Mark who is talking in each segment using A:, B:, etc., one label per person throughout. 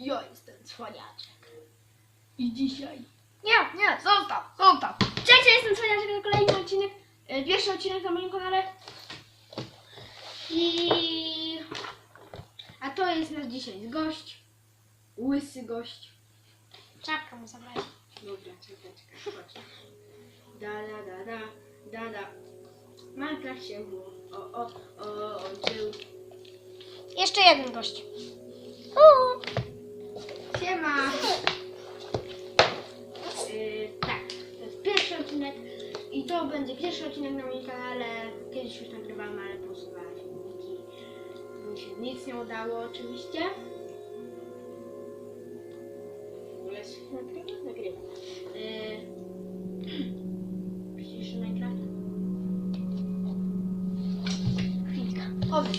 A: Ja jestem cwaniaczek. I dzisiaj...
B: Nie, nie, zostaw, zostaw.
A: Cześć, ja jestem cwaniaczek, to kolejny odcinek, e, pierwszy odcinek na moim kanale. I... A to jest nasz dzisiaj gość. Łysy gość.
B: Czapkę mu zabrać.
A: Dobra, czekaj, czekaj, chodź. Da, da, da, da, da, da. Się było. O, o, o, o, dzieł.
B: Jeszcze jeden gość.
A: I to będzie pierwszy odcinek na moim kanale. Kiedyś już nagrywałam, ale posuwałam filmiki. Mi się nic nie udało oczywiście. Ogóle się nagrywa? Nagrywa. Yy, Minecraft? Chwilka. Powiedz.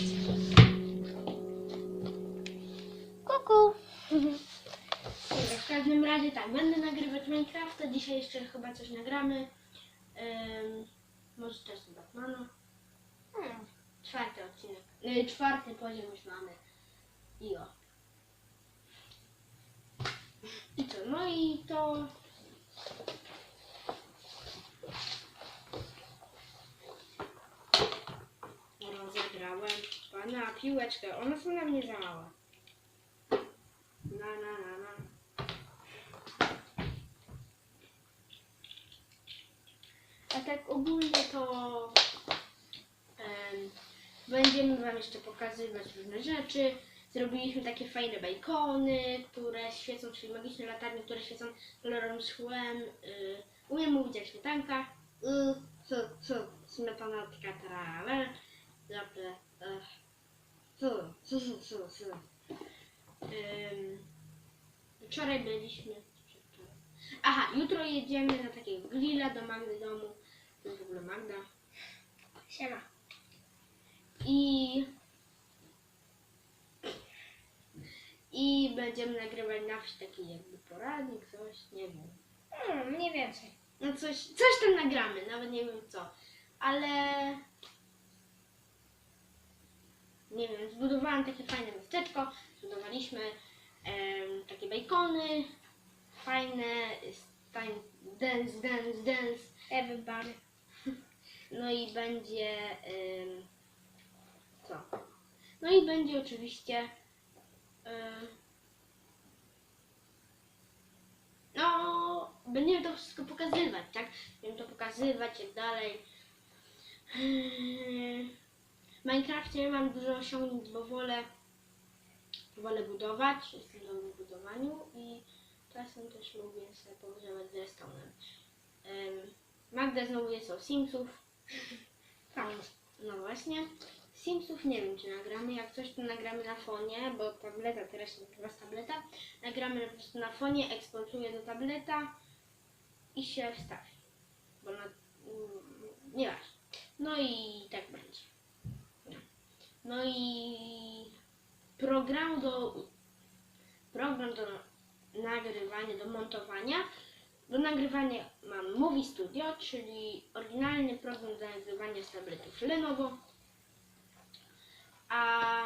B: Kuku.
A: Dobra, w każdym razie tak, będę nagrywać Minecrafta, dzisiaj jeszcze chyba coś nagramy. Ym, może też z Batmana.
B: Hmm.
A: Czwarty odcinek. Yy, czwarty poziom już mamy. I o. I co, no i to... Rozegrałem pana piłeczkę. One są na mnie za małe. Na, na, na, na. A tak ogólnie to em, będziemy Wam jeszcze pokazywać różne rzeczy. Zrobiliśmy takie fajne bajkony, które świecą, czyli magiczne latarnie, które świecą kolorowym szkłem. Y, umiem mówić jak śmietanka. Y, co, co, śmietanatka, trala. Dobrze. Co, co, co, co, co. Ym, wczoraj byliśmy. Aha, jutro jedziemy na takiego grilla do Magdy domu. Jest w ogóle Magda.
B: Siema.
A: I. I będziemy nagrywać na wsi taki jakby poradnik, coś, nie wiem.
B: Hmm, mniej więcej.
A: No coś, coś tam nagramy, nawet nie wiem co. Ale. Nie wiem, zbudowałam takie fajne miasteczko. Zbudowaliśmy em, takie bajkony. Fajne. Stań, dance, dance, dance.
B: Everybody.
A: No i będzie. No i będzie oczywiście. ym, no, będziemy to wszystko pokazywać, tak? Będziemy to pokazywać, jak dalej. Yy, W Minecrafcie mam dużo osiągnięć, bo wolę, wolę budować, jestem dobry w budowaniu i czasem też lubię sobie pogrzewać z redstone'em. Magda znowu jest o Simsów.
B: Tak.
A: No właśnie. Simsów nie wiem, czy nagramy. Jak coś, to nagramy na fonie, bo tableta teraz się nagrywa z tableta. Nagramy po prostu na fonie, eksportuję do tableta i się wstawi. Bo na... mm, Nie masz. No i tak będzie. No i program do program do nagrywania, do montowania. Do nagrywania mam Movie Studio, czyli oryginalny program do nagrywania z tabletów Lenovo. A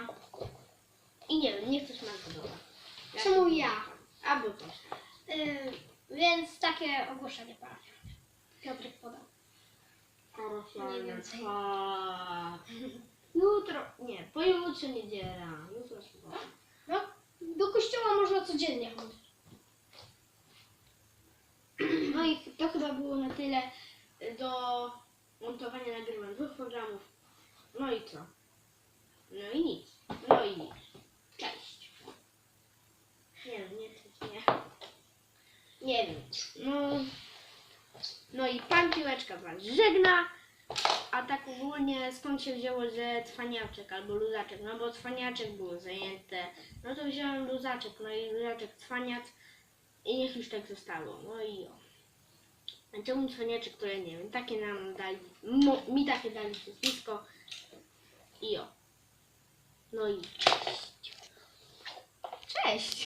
A: i nie wiem, nie chcesz markować.
B: Czemu ja?
A: Albo coś.
B: Y, więc takie ogłoszenie parafialne. Piotrek podał. Mniej więcej.
A: Jutro, nie, pojutrze niedziela. Jutro sobota.
B: No, do kościoła można codziennie chodzić.
A: No i to chyba było na tyle do montowania nagrywań dwóch programów. No i co? No i nic. No i nic. Cześć. Nie wiem, nie chcę, nie. Nie wiem. No, no i pan piłeczka was żegna. A tak ogólnie skąd się wzięło, że cwaniaczek albo luzaczek? No bo cwaniaczek było zajęte. No to wziąłem luzaczek, no i luzaczek cwaniac. I niech już tak zostało. No i o. A czemu cwaniaczek, to ja nie wiem. Takie nam dali, mi takie dali wszystko. I o. No i cześć. Cześć.